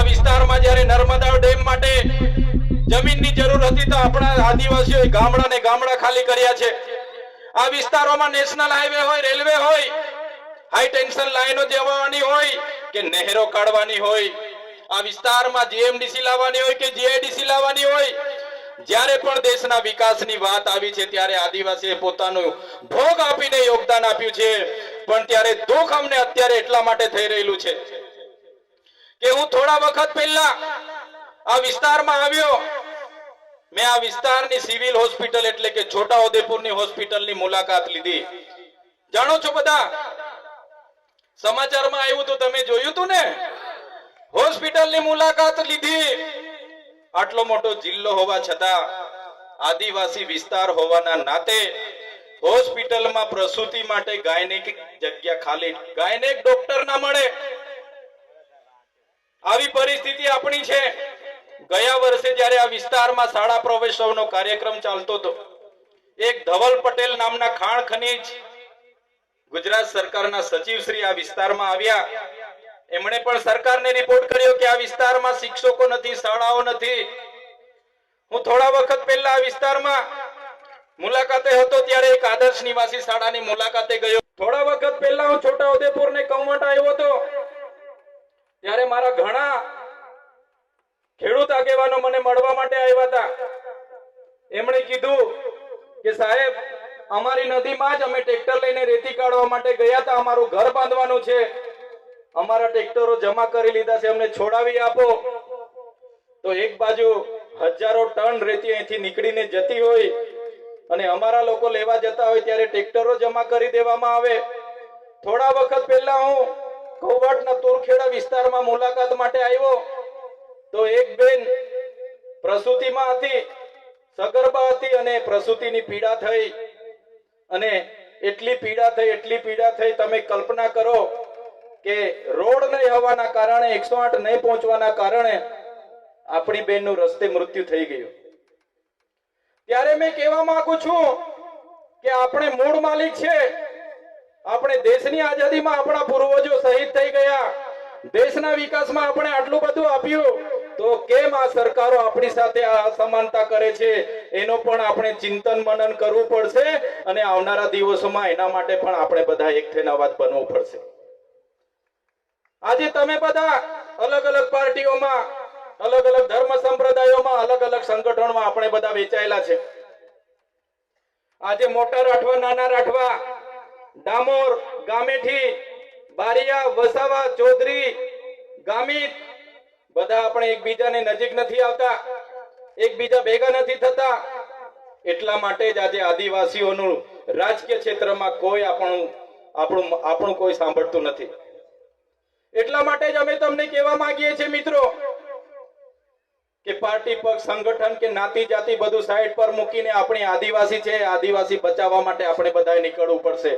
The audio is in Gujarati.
આ વિસ્તારમાં જ્યારે નર્મદા ડેમ માટે જમીનની જરૂર હતી તો આપણા આદિવાસીઓએ ગામડા ને ગામડા ખાલી કર્યા છે. આ વિસ્તારોમાં નેશનલ હાઈવે હોય, રેલવે હોય, હાઈ ટેન્શન લાઈનો જવાની હોય કે નહેરો કાઢવાની હોય, આ વિસ્તારમાં જીએમડીસી લાવવાની હોય કે જીઆઈડીસી લાવવાની હોય, જ્યારે પણ દેશના વિકાસની વાત આવી છે ત્યારે આદિવાસીએ પોતાનું ભોગ આપીને યોગદાન આપ્યું છે. પણ ત્યારે દુઃખ અમને અત્યારે એટલા માટે થઈ રહેલું છે. કે હું થોડા વખત પહેલા આ વિસ્તારમાં આવ્યો. મેં આ વિસ્તારની સિવિલ હોસ્પિટલ એટલે કે છોટા ઉદેપુરની હોસ્પિટલની મુલાકાત લીધી. જાણો છો બધા? સમાચારમાં આવ્યું તો તમે જોયું હતું ને? હોસ્પિટલની મુલાકાત લીધી. આટલો મોટો જિલ્લો હોવા છતાં આદિવાસી વિસ્તાર હોવાના નાતે હોસ્પિટલમાં પ્રસૂતિ માટે ગાયનેક જગ્યા ખાલી. ગાયનેક ડોક્ટર ના મળે આવી પરિસ્થિતિ છે. ગયા વર્ષે જ્યારે આ વિસ્તારમાં શાળા પ્રવેશોનો કાર્યક્રમ ચાલતો હતો, એક ધવલ પટેલ નામના ખાણ ખનીજ ગુજરાત સરકારના સચિવ શ્રી આ વિસ્તારમાં આવ્યા. એમણે પણ સરકારને રિપોર્ટ કર્યો કે આ વિસ્તારમાં શિક્ષકો નથી, શાળાઓ નથી. હું થોડા વખત પહેલા આ વિસ્તારમાં મુલાકાતે હતો, ત્યારે એક આદર્શ નિવાસી શાળાની મુલાકાતે ગયો. થોડા વખત પહેલા હું છોટા ઉદેપુર ને કૌમટ આવ્યો હતો, ત્યારે મારા ઘણા ખેડૂત આગેવાનો મને મળવા માટે આવ્યા હતા. એમણે કીધું કે સાહેબ, અમારી નદીમાં જ અમે ટ્રેક્ટર લઈને રેતી કાઢવા માટે ગયા હતા. અમારું ઘર બાંધવાનું છે. અમારા ટ્રેક્ટરો જમા કરી લીધા છે. અમને છોડાવી આપો. તો એક બાજુ હજારો ટન રેતી અહીંથી નીકળીને જતી હોય અને અમારા લોકો લેવા જતા હોય ત્યારે ટ્રેક્ટરો જમા કરી દેવામાં આવે. થોડા વખત પહેલા હું કોવટના તુરખેડા વિસ્તારમાં મુલાકાત માટે આવ્યો. તો એક બેન પ્રસૂતિમાં હતી, સગર્ભા હતી અને પ્રસૂતિની પીડા થઈ. અને એટલી પીડા થઈ, એટલી પીડા થઈ, તમે કલ્પના કરો કે રોડ નહીં હોવાના કારણે, એકસો આઠ નહીં પહોંચવાના કારણે આપણી બેનનું રસ્તે મૃત્યુ થઈ ગયું. ત્યારે મેં કહેવા માંગુ છું કે આપણે મૂળ માલિક છે. આપણે દેશની આઝાદીમાં આપણા પૂર્વજો શહીદ થઈ ગયા. દેશના વિકાસમાં આપણે આટલું બધું આપ્યું. તો કેમ આ સરકારો આપણી સાથે આ અસમાનતા કરે છે? એનો પણ આપણે ચિંતન મનન કરવું પડશે અને આવનારા દિવસોમાં એના માટે પણ આપણે બધા એક થઈને અવાજ બનવું પડશે. આજે તમે બધા અલગ અલગ પાર્ટીઓમાં, અલગ અલગ ધર્મ સંપ્રદાયોમાં, અલગ અલગ સંગઠનોમાં આપણે બધા વેચાયેલા છે. આજે મોટા રાઠવા, નાના રાઠવા, ડામોર, ગામેઠી, બારિયા, વસાવા, ચૌધરી, ગામિત બધા આપણે એકબીજાને નજીક નથી આવતા, એકબીજા ભેગા નથી થતા. એટલા માટે જ આજે આદિવાસીઓનું રાજકીય ક્ષેત્રમાં કોઈ આપણું આપણું આપણું કોઈ સાંભળતું નથી. એટલા માટે જ અમે તમને કહેવા માંગીએ છીએ મિત્રો કે પાર્ટી, પક્ષ, સંગઠન કે નાતી જાતિ બધું સાઈડ પર મૂકીને આપણી આદિવાસી છે, આદિવાસી બચાવવા માટે આપણે બધાએ નીકળવું પડશે.